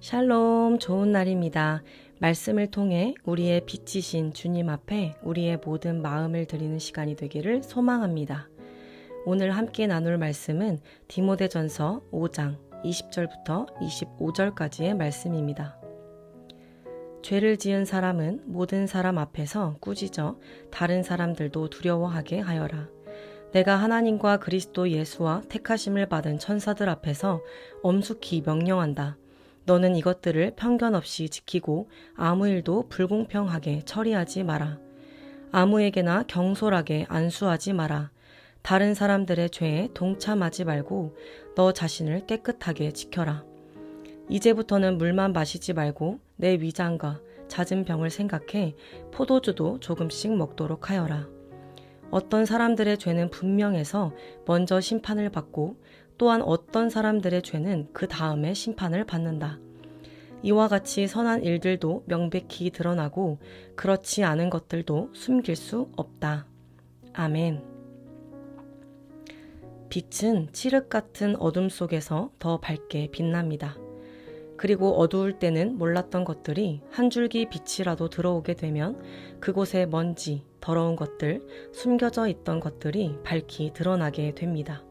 샬롬, 좋은 날입니다. 말씀을 통해 우리의 빛이신 주님 앞에 우리의 모든 마음을 드리는 시간이 되기를 소망합니다. 오늘 함께 나눌 말씀은 디모데전서 5장 20절부터 25절까지의 말씀입니다. 죄를 지은 사람은 모든 사람 앞에서 꾸짖어 다른 사람들도 두려워하게 하여라. 내가 하나님과 그리스도 예수와 택하심을 받은 천사들 앞에서 엄숙히 명령한다. 너는 이것들을 편견 없이 지키고 아무 일도 불공평하게 처리하지 마라. 아무에게나 경솔하게 안수하지 마라. 다른 사람들의 죄에 동참하지 말고 너 자신을 깨끗하게 지켜라. 이제부터는 물만 마시지 말고 내 위장과 잦은 병을 생각해 포도주도 조금씩 먹도록 하여라. 어떤 사람들의 죄는 분명해서 먼저 심판을 받고 또한 어떤 사람들의 죄는 그 다음에 심판을 받는다. 이와 같이 선한 일들도 명백히 드러나고 그렇지 않은 것들도 숨길 수 없다. 아멘. 빛은 칠흑 같은 어둠 속에서 더 밝게 빛납니다. 그리고 어두울 때는 몰랐던 것들이 한 줄기 빛이라도 들어오게 되면 그곳에 먼지, 더러운 것들, 숨겨져 있던 것들이 밝히 드러나게 됩니다.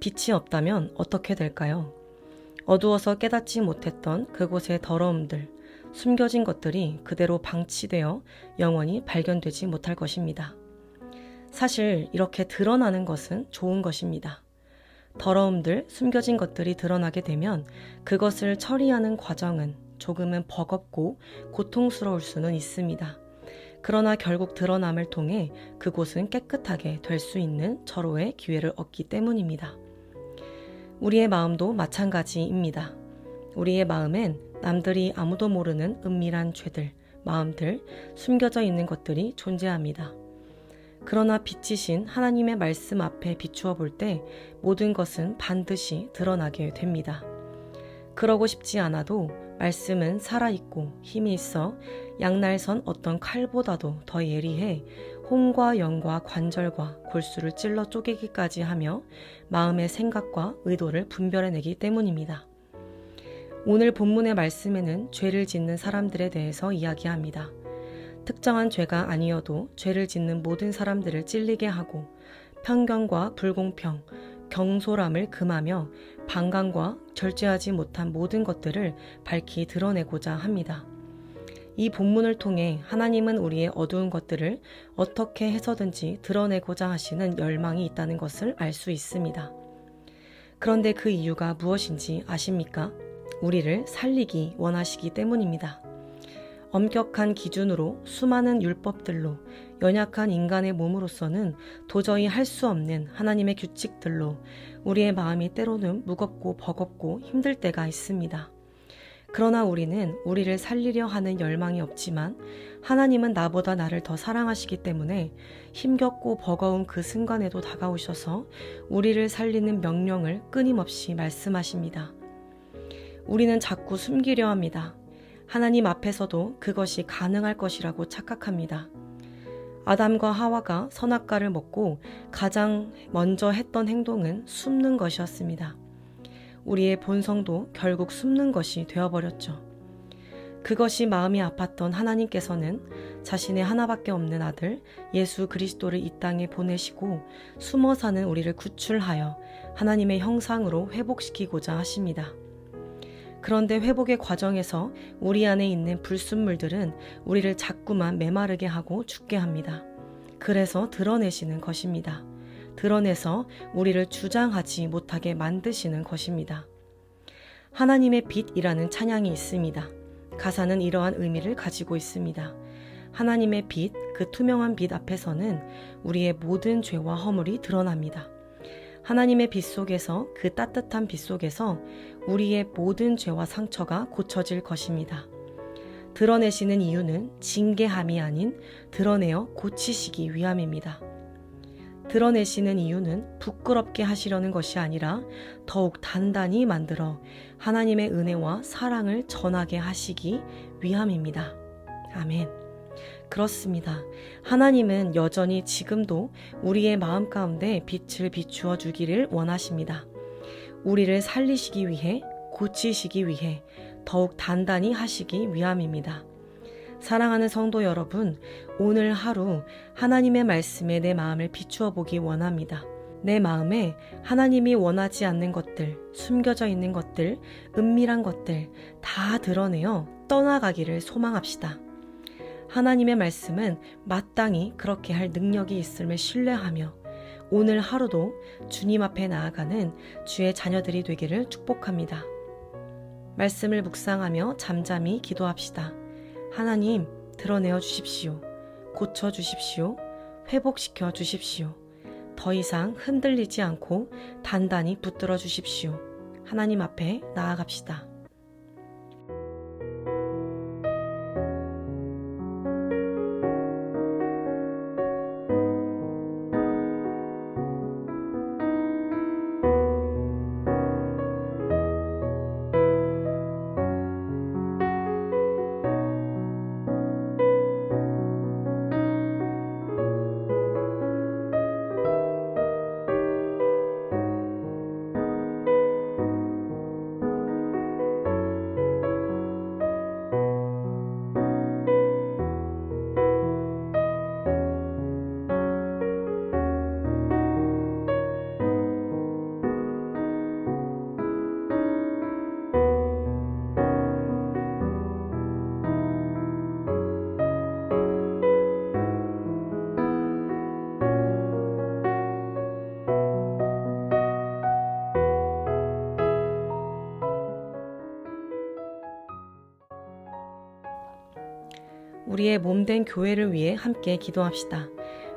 빛이 없다면 어떻게 될까요? 어두워서 깨닫지 못했던 그곳의 더러움들, 숨겨진 것들이 그대로 방치되어 영원히 발견되지 못할 것입니다. 사실 이렇게 드러나는 것은 좋은 것입니다. 더러움들, 숨겨진 것들이 드러나게 되면 그것을 처리하는 과정은 조금은 버겁고 고통스러울 수는 있습니다. 그러나 결국 드러남을 통해 그곳은 깨끗하게 될 수 있는 절호의 기회를 얻기 때문입니다. 우리의 마음도 마찬가지입니다. 우리의 마음엔 남들이 아무도 모르는 은밀한 죄들, 마음들, 숨겨져 있는 것들이 존재합니다. 그러나 빛이신 하나님의 말씀 앞에 비추어 볼 때 모든 것은 반드시 드러나게 됩니다. 그러고 싶지 않아도 말씀은 살아있고 힘이 있어 양날선 어떤 칼보다도 더 예리해 홍과 영과 관절과 골수를 찔러 쪼개기까지 하며 마음의 생각과 의도를 분별해내기 때문입니다. 오늘 본문의 말씀에는 죄를 짓는 사람들에 대해서 이야기합니다. 특정한 죄가 아니어도 죄를 짓는 모든 사람들을 찔리게 하고 편견과 불공평, 경솔함을 금하며 방광과 절제하지 못한 모든 것들을 밝히 드러내고자 합니다. 이 본문을 통해 하나님은 우리의 어두운 것들을 어떻게 해서든지 드러내고자 하시는 열망이 있다는 것을 알 수 있습니다. 그런데 그 이유가 무엇인지 아십니까? 우리를 살리기 원하시기 때문입니다. 엄격한 기준으로 수많은 율법들로 연약한 인간의 몸으로서는 도저히 할 수 없는 하나님의 규칙들로 우리의 마음이 때로는 무겁고 버겁고 힘들 때가 있습니다. 그러나 우리는 우리를 살리려 하는 열망이 없지만 하나님은 나보다 나를 더 사랑하시기 때문에 힘겹고 버거운 그 순간에도 다가오셔서 우리를 살리는 명령을 끊임없이 말씀하십니다. 우리는 자꾸 숨기려 합니다. 하나님 앞에서도 그것이 가능할 것이라고 착각합니다. 아담과 하와가 선악과를 먹고 가장 먼저 했던 행동은 숨는 것이었습니다. 우리의 본성도 결국 숨는 것이 되어버렸죠. 그것이 마음이 아팠던 하나님께서는 자신의 하나밖에 없는 아들 예수 그리스도를 이 땅에 보내시고 숨어 사는 우리를 구출하여 하나님의 형상으로 회복시키고자 하십니다. 그런데 회복의 과정에서 우리 안에 있는 불순물들은 우리를 자꾸만 메마르게 하고 죽게 합니다. 그래서 드러내시는 것입니다. 드러내서 우리를 주장하지 못하게 만드시는 것입니다. 하나님의 빛이라는 찬양이 있습니다. 가사는 이러한 의미를 가지고 있습니다. 하나님의 빛, 그 투명한 빛 앞에서는 우리의 모든 죄와 허물이 드러납니다. 하나님의 빛 속에서 그 따뜻한 빛 속에서 우리의 모든 죄와 상처가 고쳐질 것입니다. 드러내시는 이유는 징계함이 아닌 드러내어 고치시기 위함입니다. 드러내시는 이유는 부끄럽게 하시려는 것이 아니라 더욱 단단히 만들어 하나님의 은혜와 사랑을 전하게 하시기 위함입니다. 아멘. 그렇습니다. 하나님은 여전히 지금도 우리의 마음 가운데 빛을 비추어 주기를 원하십니다. 우리를 살리시기 위해 고치시기 위해 더욱 단단히 하시기 위함입니다. 사랑하는 성도 여러분, 오늘 하루 하나님의 말씀에 내 마음을 비추어 보기 원합니다. 내 마음에 하나님이 원하지 않는 것들, 숨겨져 있는 것들, 은밀한 것들 다 드러내어 떠나가기를 소망합시다. 하나님의 말씀은 마땅히 그렇게 할 능력이 있음을 신뢰하며 오늘 하루도 주님 앞에 나아가는 주의 자녀들이 되기를 축복합니다. 말씀을 묵상하며 잠잠히 기도합시다. 하나님, 드러내어 주십시오. 고쳐 주십시오. 회복시켜 주십시오. 더 이상 흔들리지 않고 단단히 붙들어 주십시오. 하나님 앞에 나아갑시다. 우리의 몸된 교회를 위해 함께 기도합시다.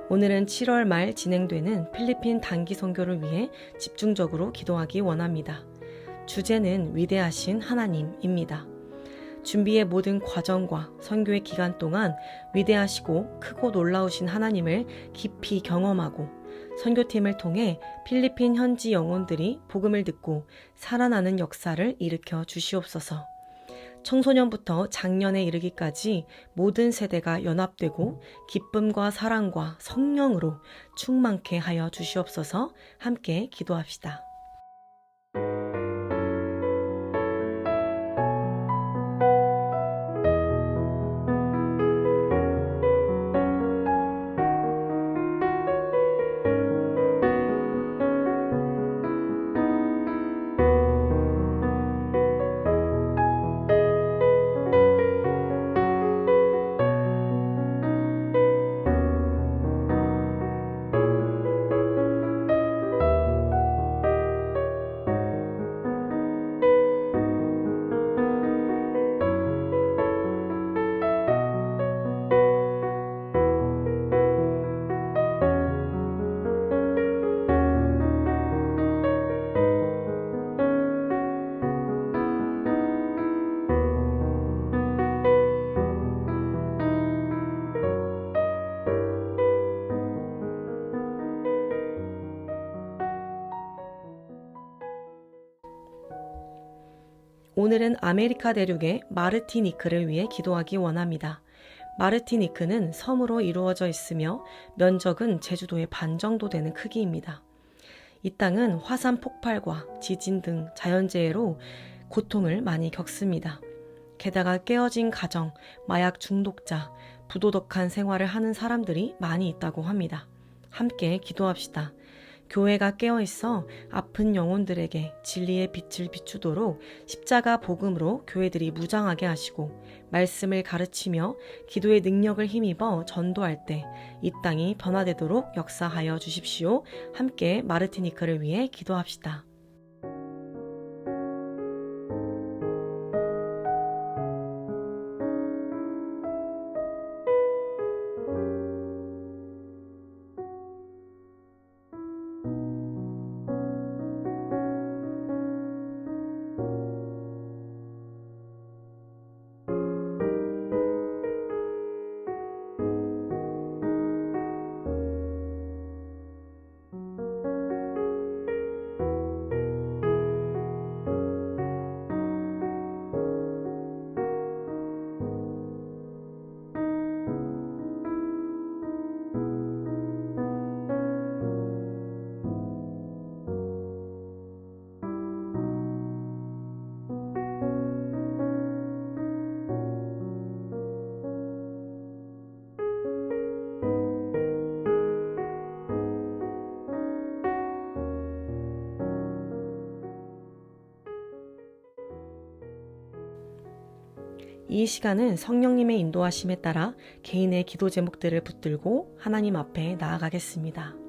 오늘은 7월 말 진행되는 필리핀 단기 선교를 위해 집중적으로 기도하기 원합니다. 주제는 위대하신 하나님입니다. 준비의 모든 과정과 선교의 기간 동안 위대하시고 크고 놀라우신 하나님을 깊이 경험하고 선교팀을 통해 필리핀 현지 영혼들이 복음을 듣고 살아나는 역사를 일으켜 주시옵소서. 청소년부터 장년에 이르기까지 모든 세대가 연합되고 기쁨과 사랑과 성령으로 충만케 하여 주시옵소서 함께 기도합시다. 오늘은 아메리카 대륙의 마르티니크를 위해 기도하기 원합니다. 마르티니크는 섬으로 이루어져 있으며 면적은 제주도의 반 정도 되는 크기입니다. 이 땅은 화산 폭발과 지진 등 자연재해로 고통을 많이 겪습니다. 게다가 깨어진 가정, 마약 중독자, 부도덕한 생활을 하는 사람들이 많이 있다고 합니다. 함께 기도합시다. 교회가 깨어 있어 아픈 영혼들에게 진리의 빛을 비추도록 십자가 복음으로 교회들이 무장하게 하시고 말씀을 가르치며 기도의 능력을 힘입어 전도할 때 이 땅이 변화되도록 역사하여 주십시오. 함께 마르티니크를 위해 기도합시다. 이 시간은 성령님의 인도하심에 따라 개인의 기도 제목들을 붙들고 하나님 앞에 나아가겠습니다.